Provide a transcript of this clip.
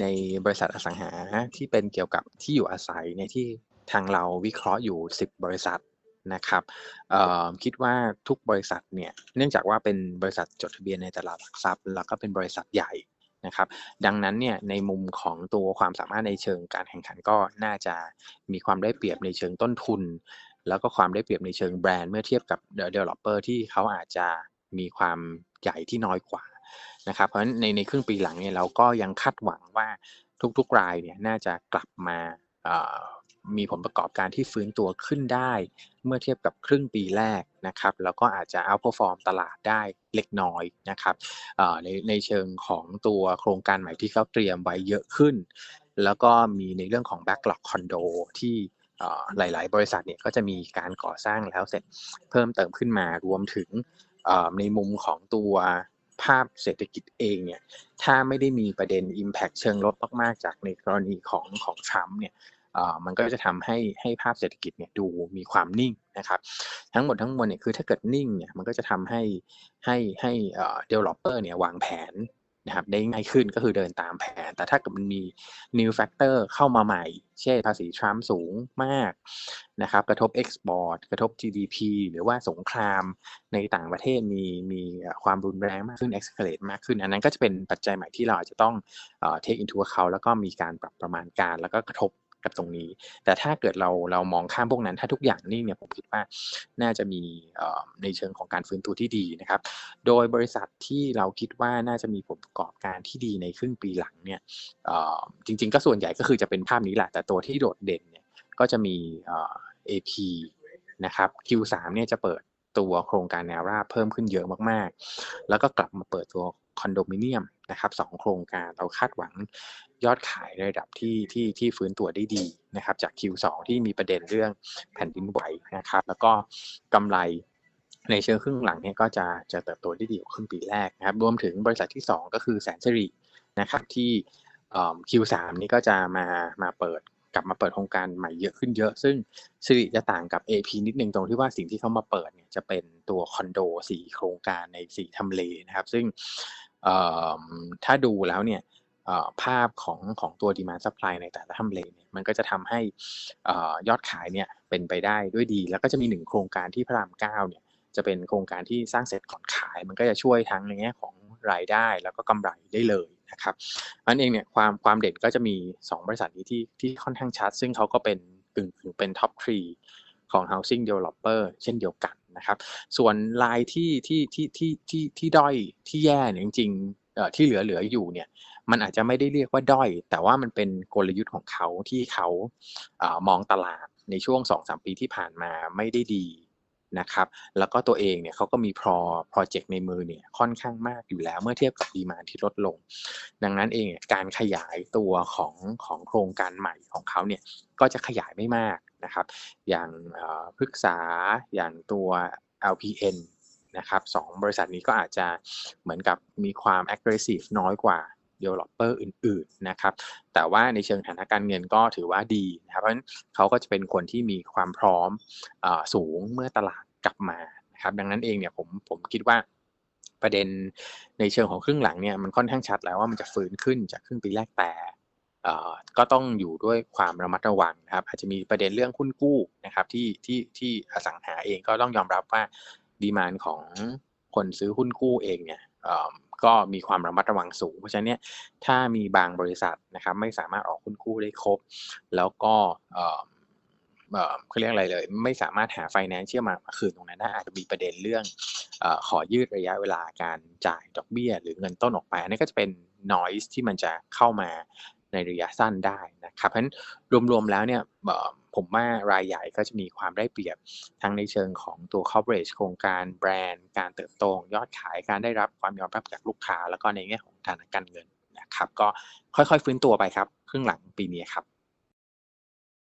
ในบริษัทอสังหาที่เป็นเกี่ยวกับที่อยู่อาศัยเนี่ยที่ทางเราวิเคราะห์อยู่ 10 บริษัทนะครับคิดว่าทุกบริษัทเนี่ยเนื่องจากว่าเป็นบริษัทจดทะเบียนในตลาดหลักทรัพย์ แล้วก็เป็นบริษัทใหญ่นะครับ ดังนั้นเนี่ยในมุมของตัวความสามารถในเชิงการแข่งขันก็น่าจะมีความได้เปรียบในเชิงต้นทุน แล้วก็ความได้เปรียบในเชิงแบรนด์เมื่อเทียบกับ developer ที่เขาอาจจะมีความใหญ่ที่น้อยกว่า นะครับ เพราะฉะนั้นในในครึ่งปีหลังเนี่ยเราก็ยังคาดหวังว่าทุกๆรายเนี่ยน่าจะกลับมามีผลประกอบการที่ฟื้นตัวขึ้นได้ เมื่อเทียบกับครึ่งปีแรกนะครับ แล้วก็อาจจะเอาพอฟอร์มตลาดได้เล็กน้อยนะครับในในเชิงของตัวโครงการใหม่ที่เขาเตรียมไว้เยอะขึ้น แล้วก็มีในเรื่องของ backlog คอนโดที่หลาย ๆ บริษัทเนี่ยก็จะมีการก่อสร้างแล้วเสร็จเพิ่มเติมขึ้นมารวมถึงในมุมของตัว ภาพเศรษฐกิจเองเนี่ยถ้าไม่ได้มีประเด็น Impact เชิงลบมากๆจากในกรณีของของทรัมป์เนี่ยมันก็จะทำให้ให้ภาพเศรษฐกิจเนี่ยดูมีความนิ่งนะครับทั้งหมดทั้งมวลเนี่ยคือถ้าเกิดนิ่งเนี่ยมันก็จะทำให้ให้ให้เดเวลลอปเปอร์เนี่ยวางแผน นะครับได้ง่ายขึ้นก็คือเดินตามแผน แต่ถ้าเกิดมันมี new factor เข้ามาใหม่ เช่นภาษีทรัมป์สูงมากนะครับกระทบ export กระทบ GDP หรือว่าสงครามในต่างประเทศมีมีความรุนแรงมากขึ้น escalate มากขึ้น อันนั้นก็จะเป็นปัจจัยใหม่ที่เราอาจจะต้อง take into account แล้วก็มีการปรับประมาณการแล้วก็กระทบ กับตรงนี้ แต่ถ้าเกิดเราเรามองข้ามพวกนั้น ถ้าทุกอย่างนิ่งเนี่ยผมคิดว่าน่าจะมีในเชิงของการฟื้นตัวที่ดีนะครับ โดยบริษัทที่เราคิดว่าน่าจะมีผลประกอบการที่ดีในครึ่งปีหลังเนี่ยจริง ๆ ก็ส่วนใหญ่ก็คือจะเป็นภาพนี้แหละแต่ตัวที่โดดเด่นเนี่ยก็จะมี AP นะครับ Q3 เนี่ยจะเปิดตัวโครงการแนวราบเพิ่มขึ้นเยอะมากๆ แล้วก็กลับมาเปิดตัวคอนโดมิเนียม นะครับสโครงการเราคาดหวังยอดขายในระดับที่ที่ที่ฟื้นตัวได้ดีนะครับ จาก Q2 ที่มีประเด็นเรื่องแผ่นดินไหวนะครับ แล้วก็กำไรในเชิงครึ่งหลังเนี่ยก็จะจะเติบโตได้ดีกว่าครึ่งปีแรกนะครับ รวมถึงบริษัทที่ 2 ก็คือแสนสิรินะครับที่ Q3 นี้ก็จะมามาเปิดกลับมาเปิดโครงการใหม่เยอะขึ้นเยอะ ซึ่งสิริจะต่างกับ AP นิดนึงตรงที่ว่าสิ่งที่เขามาเปิดเนี่ยจะเป็นตัวคอนโดสี่โครงการในสี่ทำเลนะครับ ซึ่ง ถ้าดูแล้วเนี่ยภาพของของตัวดีมาซัพพลายในแต่ละทำเลเนี่ยมันก็จะทำให้ยอดขายเนี่ยเป็นไปได้ด้วยดี แล้วก็จะมีหนึ่งโครงการที่พระรามเก้าเนี่ยจะเป็นโครงการที่สร้างเสร็จก่อนขาย มันก็จะช่วยทั้งในแง่ของรายได้แล้วก็กำไรได้เลยนะครับอันเองเนี่ยความความเด่นก็จะมี 2 บริษัทนี้ที่ที่ค่อนข้างชัด ซึ่งเขาก็เป็นกึ่งเป็นท็อปทรีของ housing developer เช่นเดียวกัน นะครับ ส่วนรายที่ที่ที่ที่ที่ที่ด้อยที่แย่เนี่ยจริงๆที่เหลือเหลืออยู่เนี่ยมันอาจจะไม่ได้เรียกว่าด้อย แต่ว่ามันเป็นกลยุทธ์ของเขาที่เขามองตลาดในช่วง 2-3 ปีที่ผ่านมาไม่ได้ดีนะครับ แล้วก็ตัวเองเนี่ยเขาก็มีพรอโปรเจกต์ในมือเนี่ยค่อนข้างมากอยู่แล้วเมื่อเทียบกับดีมาที่ลดลง ดังนั้นเองการขยายตัวของของโครงการใหม่ของเขาเนี่ยก็จะขยายไม่มาก นะครับ อย่างพฤกษาอย่างตัว LPN นะครับสองบริษัทนี้ก็อาจจะเหมือนกับมีความ aggressive น้อยกว่า developer อื่นๆนะครับ แต่ว่าในเชิงฐานะการเงินก็ถือว่าดีนะครับ เพราะฉะนั้นเขาก็จะเป็นคนที่มีความพร้อมอสูงเมื่อตลาดกลับมานะครับ ดังนั้นเองเนี่ยผมผมคิดว่าประเด็นในเชิงของครึ่งหลังเนี่ยมันค่อนข้างชัดแล้วว่ามันจะฟื้นขึ้นจากครึ่งปีแรกแต่ ก็ต้องอยู่ด้วยความระมัดระวังนะครับ อาจจะมีประเด็นเรื่องหุ้นกู้นะครับที่ที่ที่อสังหาเองก็ต้องยอมรับว่าดีมานของคนซื้อหุ้นกู้เองเนี่ยก็มีความระมัดระวังสูง เพราะฉะนั้นเนี่ยถ้ามีบางบริษัทนะครับไม่สามารถออกหุ้นกู้ได้ครบ แล้วก็เขาเรียกอะไรเลย ไม่สามารถหาไฟแนนซ์เชื่อมาคืนตรงนั้นได้อาจจะมีประเด็นเรื่องอขอยืดระยะเวลาการจ่ายดอกเบี้ย หรือเงินต้นออกไปอันนี้ก็จะเป็น noise ที่มันจะเข้ามา ในระยะสั้นได้นะครับเพราะฉะนั้นรวมๆแล้วเนี่ยผมว่ารายใหญ่ก็จะมีความได้เปรียบทั้งในเชิงของตัว coverage โครงการแบรนด์ การเติบโตยอดขายการได้รับความยอมรับจากลูกค้า แล้วก็ในแง่ของทางการเงินนะครับ ก็ค่อยๆฟื้นตัวไปครับครึ่งหลังปีนี้ครับ